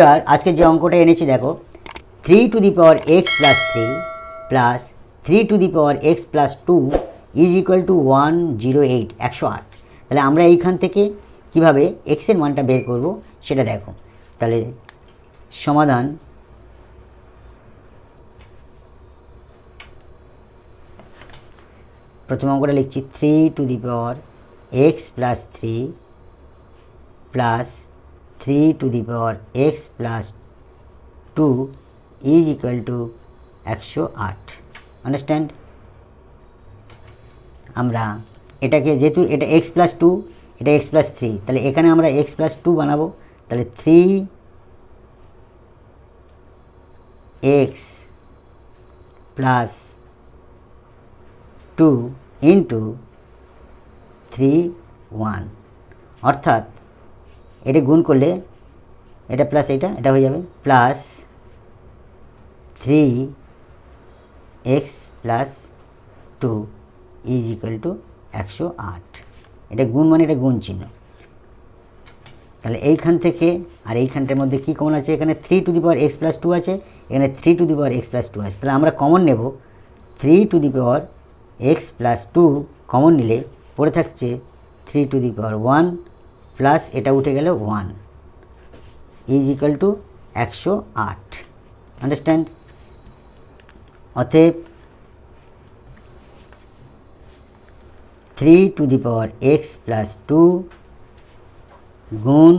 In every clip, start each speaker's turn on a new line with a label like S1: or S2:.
S1: এবার আজকে যে অঙ্কটা এনেছি দেখো three to the power x plus three plus three to the power x plus two is equal to one zero eight একশো আট। তাহলে আমরা এইখান থেকে কীভাবে এক্সের মানটা বের করব সেটা দেখো। তাহলে সমাধান প্রথম অঙ্কটা লিখছি three to the power x plus three plus three to the power x plus two is equal to একশো আট আন্ডারস্ট্যান্ড আমরা এটাকে যেহেতু এটা এক্স প্লাস টু এটা এক্স প্লাস থ্রি তাহলে এখানে আমরা এক্স প্লাস টু বানাবো, তাহলে three x plus two into three one অর্থাৎ এটা গুণ করলে এটা প্লাস এটা এটা হয়ে যাবে plus three x plus two is equal to একশো আট। এটা গুণ মানে এটা গুণ চিহ্ন। তাহলে এইখান থেকে আর এইখানটার মধ্যে কী কমন আছে? এখানে three to the power x plus two আছে, এখানে three to the power x plus two আছে। তাহলে আমরা কমন নেব। Three to the power x plus two common নিলে পড়ে থাকছে three to the power one plus এটা উঠে গেলে ওয়ান ইজ ইকাল টু একশো আট। আন্ডারস্ট্যান্ড? অতএব three to the power x plus two গুণ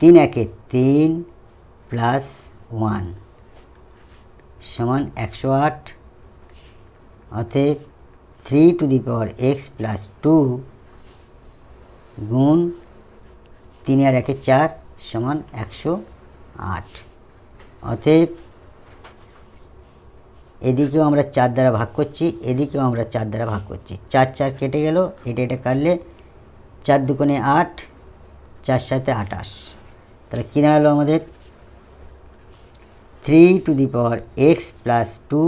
S1: তিন একে তিন প্লাস ওয়ান সমান একশো আট। অতএব three to the power x plus two গুণ তিন আর একে চার সমান একশো আট। অতএব এদিকেও আমরা চার দ্বারা ভাগ করছি, এদিকেও আমরা চার দ্বারা ভাগ করছি। চার চার কেটে গেল, এটা এটা কাটলে চার দুকোণে আট, চার সাথে আটাশ তাহলে কী দাঁড়াল আমাদের? Three to the power x plus two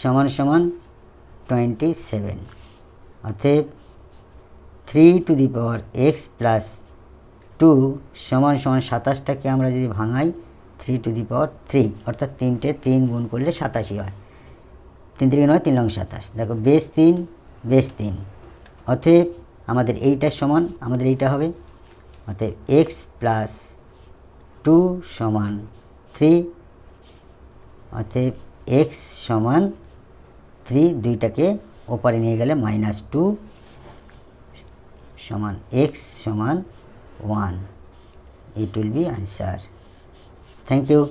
S1: সমান সমান টোয়েন্টি সেভেন। অতএব three to the power x plus two সমান সমান সাতাশটাকে আমরা যদি ভাঙাই three to the power three অর্থাৎ তিনটে তিন গুণ করলে সাতাশি হয়। তিন তিরিকে নয়, তিন লং সাতাশ। দেখো, বেশ তিন বেশ তিন। অতএব আমাদের এইটার সমান, আমাদের এইটা হবে। অতএব এক্স প্লাস টু সমান থ্রি অতএব এক্স সমান থ্রি দুইটাকে ওপারে নিয়ে গেলে মাইনাস টু সমান এক্স সমান one it will be answer thank you